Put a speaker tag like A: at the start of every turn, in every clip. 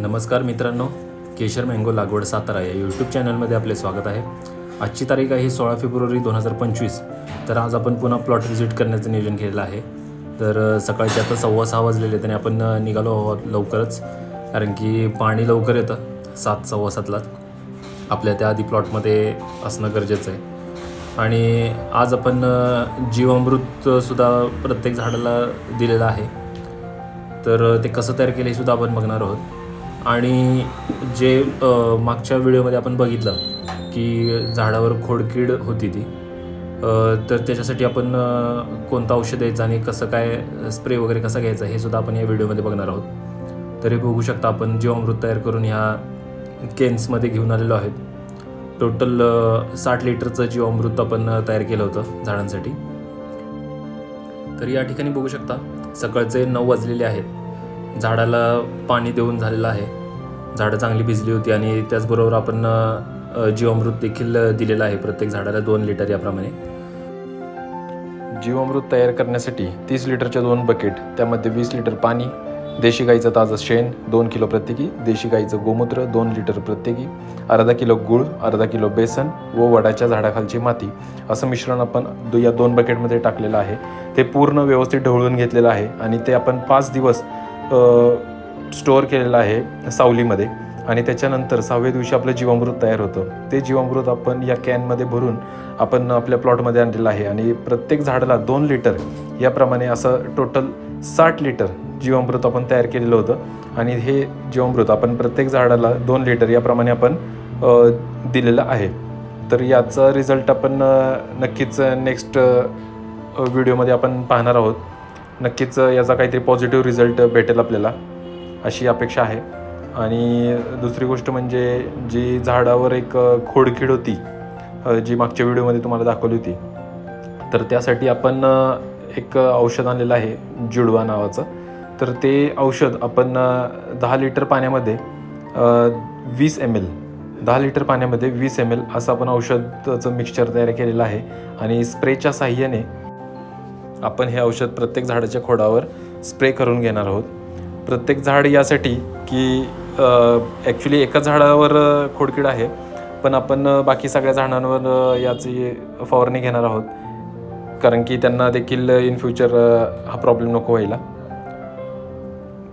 A: नमस्कार मित्रांनो केशर मँगो लागवड सातारा या यूट्यूब चॅनलमध्ये आपले स्वागत आहे. आजची तारीख आहे सोळा फेब्रुवारी दोन हजार पंचवीस. तर आज आपण पुन्हा प्लॉट व्हिजिट करण्याचं नियोजन केलेलं आहे. तर सकाळचे आता सव्वा सहा वाजलेले आहेत आणि आपण निघालो आहोत लवकरच. कारण की पाणी लवकर येतं सात सव्वा सातला आपल्या त्या आधी प्लॉटमध्ये असणं गरजेचं आहे. आणि आज आपण जीवामृतसुद्धा प्रत्येक झाडाला दिलेलं आहे. तर ते कसं तयार केलं हे सुद्धा आपण बघणार आहोत. आणि जे मागच्या व्हिडिओमध्ये आपण बघितलं की झाडावर खोडकीड होती ती तर त्याच्यासाठी आपण कोणतं औषध द्यायचं आणि कसं काय स्प्रे वगैरे कसा घ्यायचा हे सुद्धा आपण या व्हिडिओमध्ये बघणार आहोत. तरी बघू शकता आपण जीवामृत तयार करून ह्या केन्समध्ये घेऊन आलेलो आहेत. टोटल साठ लिटरचं जीवामृत आपण तयार केलं होतं झाडांसाठी. तर या ठिकाणी बघू शकता सकाळचे नऊ वाजलेले आहेत. झाडाला पाणी देऊन झालेलं आहे. झाडं चांगली भिजली होती आणि त्याचबरोबर आपण जीवामृत देखील दिलेलं आहे प्रत्येक झाडाला दोन लिटर याप्रमाणे.
B: जीवामृत तयार करण्यासाठी तीस लिटरच्या दोन बकेट त्यामध्ये वीस लिटर पाणी देशी गाईचं ताजं शेण दोन किलो प्रत्येकी देशी गाईचं गोमूत्र दोन लिटर प्रत्येकी अर्धा किलो गूळ अर्धा किलो बेसन व वडाच्या झाडाखालची माती. असं मिश्रण आपण दो- या दोन बकेटमध्ये टाकलेलं आहे. ते पूर्ण व्यवस्थित ढवळून घेतलेलं आहे आणि ते आपण पाच दिवस स्टोअर केलेलं आहे सावलीमध्ये. आणि त्याच्यानंतर सहाव्या दिवशी आपलं जीवामृत तयार होतं. ते जीवामृत आपण या कॅनमध्ये भरून आपण आपल्या प्लॉटमध्ये आणलेलं आहे. आणि प्रत्येक झाडाला दोन लिटर याप्रमाणे असं टोटल साठ लिटर जीवामृत आपण तयार केलेलं होतं. आणि हे जीवामृत आपण प्रत्येक झाडाला दोन लिटर याप्रमाणे आपण दिलेलं आहे. तर याचा रिझल्ट आपण नक्कीच नेक्स्ट व्हिडिओमध्ये आपण पाहणार आहोत. नक्कीच याचा काहीतरी पॉझिटिव्ह रिझल्ट भेटेल आपल्याला. अशी अपेक्षा आहे. आणि दुसरी गोष्ट म्हणजे जी झाडावर एक अ, खोडकीड होती जी मागच्या व्हिडिओमध्ये तुम्हाला दाखवली होती तर त्यासाठी आपण एक औषध आणलेलं आहे जुडवा नावाचं. तर ते औषध आपण दहा लिटर पाण्यामध्ये वीस एम एल दहा लिटर पाण्यामध्ये वीस एम एल असं आपण औषधाचं मिक्सचर तयार केलेलं आहे. आणि स्प्रेच्या साह्याने आपण हे औषध प्रत्येक झाडाच्या खोडावर स्प्रे करून घेणार आहोत. प्रत्येक झाड यासाठी की ॲक्च्युली एका झाडावर खोडकीड आहे. पण आपण बाकी सगळ्या झाडांवर याची फवारणी घेणार आहोत. कारण की त्यांना देखील इन फ्युचर हा प्रॉब्लेम नको व्हायला.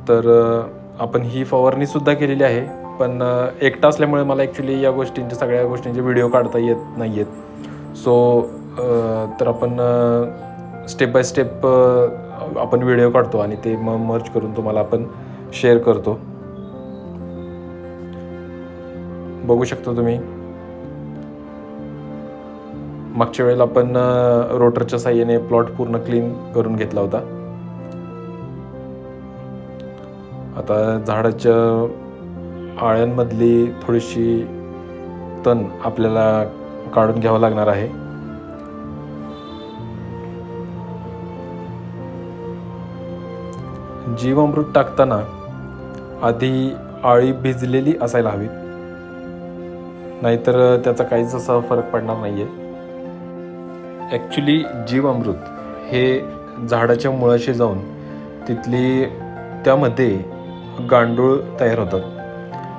B: तर आपण ही फवारणीसुद्धा केलेली आहे. पण एकटा असल्यामुळे मला ॲक्च्युली या गोष्टींच्या सगळ्या गोष्टींचे व्हिडिओ काढता येत नाही आहेत सो तर आपण स्टेप बाय स्टेप आपण व्हिडिओ काढतो आणि ते मग मर्ज करून तुम्हाला आपण शेअर करतो. बघू शकता तुम्ही. मागच्या वेळेला आपण रोटरच्या साह्याने प्लॉट पूर्ण क्लीन करून घेतला होता. आता झाडाच्या आळ्यांमधली थोडीशी तण आपल्याला काढून घ्यावं लागणार आहे. जीवामृत टाकताना आधी आळी भिजलेली असायला हवी. नाहीतर त्याचा काहीच असा फरक पडणार नाही आहे ॲक्च्युली जीवामृत हे झाडाच्या मुळाशी जाऊन तिथली त्यामध्ये गांडूळ तयार होतात.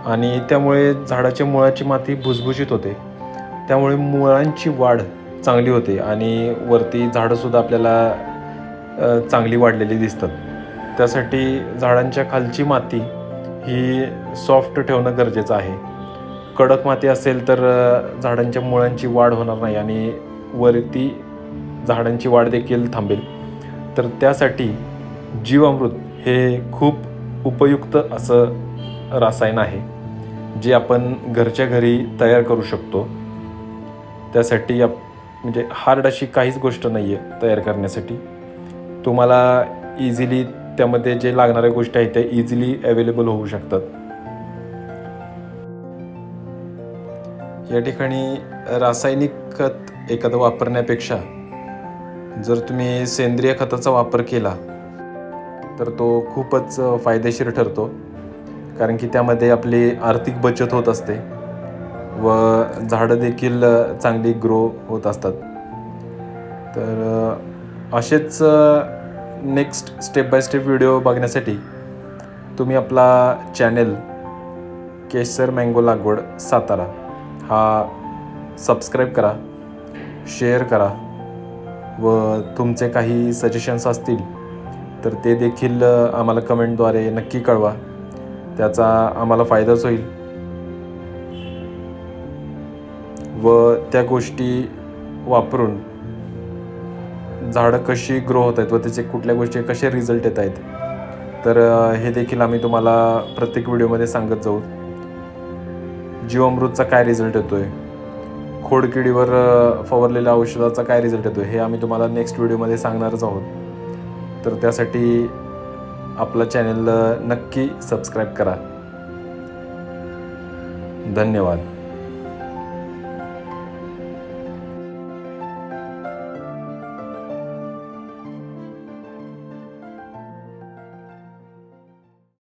B: आणि त्यामुळे झाडाच्या मुळाची माती भुसभुशीत होते. त्यामुळे मुळांची वाढ चांगली होते आणि वरती झाडंसुद्धा आपल्याला चांगली वाढलेली दिसतात. त्यासाठी झाडांच्या खालची माती ही सॉफ्ट ठेवणं गरजेचं आहे. कडक माती असेल तर झाडांच्या मुळांची वाढ होणार नाही आणि वरती झाडांची वाढ देखील थांबेल. तर त्यासाठी जीवामृत हे खूप उपयुक्त असं रासायन आहे जे आपण घरच्या घरी तयार करू शकतो. त्यासाठी आप म्हणजे हार्ड अशी काहीच गोष्ट नाही आहे तयार करण्यासाठी. तुम्हाला इझिली त्यामध्ये जे लागणाऱ्या गोष्टी आहेत त्या इझिली अवेलेबल होऊ शकतात. या ठिकाणी रासायनिक खत एखादं वापरण्यापेक्षा जर तुम्ही सेंद्रिय खताचा वापर केला तर तो खूपच फायदेशीर ठरतो. कारण की त्यामध्ये आपली आर्थिक बचत होत असते व झाडं देखील चांगली ग्रो होत असतात. तर असेच next step by step video बघण्यासाठी तुम्ही आपला चॅनेल केसर मँगो लागवड सातारा हा सबस्क्राईब करा शेअर करा व तुमचे काही सजेशन्स असतील तर ते देखील आम्हाला कमेंटद्वारे नक्की कळवा. त्याचा आम्हाला फायदाच होईल. व त्या गोष्टी वापरून झाडं कशी ग्रो होत आहेत व त्याचे कुठल्या गोष्टी कसे रिझल्ट येत आहेत. तर हे देखील आम्ही तुम्हाला प्रत्येक व्हिडिओमध्ये सांगत जाऊ. जीवामृतचा काय रिझल्ट येतो आहे खोडकिडीवर फवारलेल्या औषधाचा काय रिझल्ट येतो हे आम्ही तुम्हाला नेक्स्ट व्हिडिओमध्ये सांगणारच आहोत. तर त्यासाठी आपलं चॅनल नक्की सबस्क्राईब करा. धन्यवाद.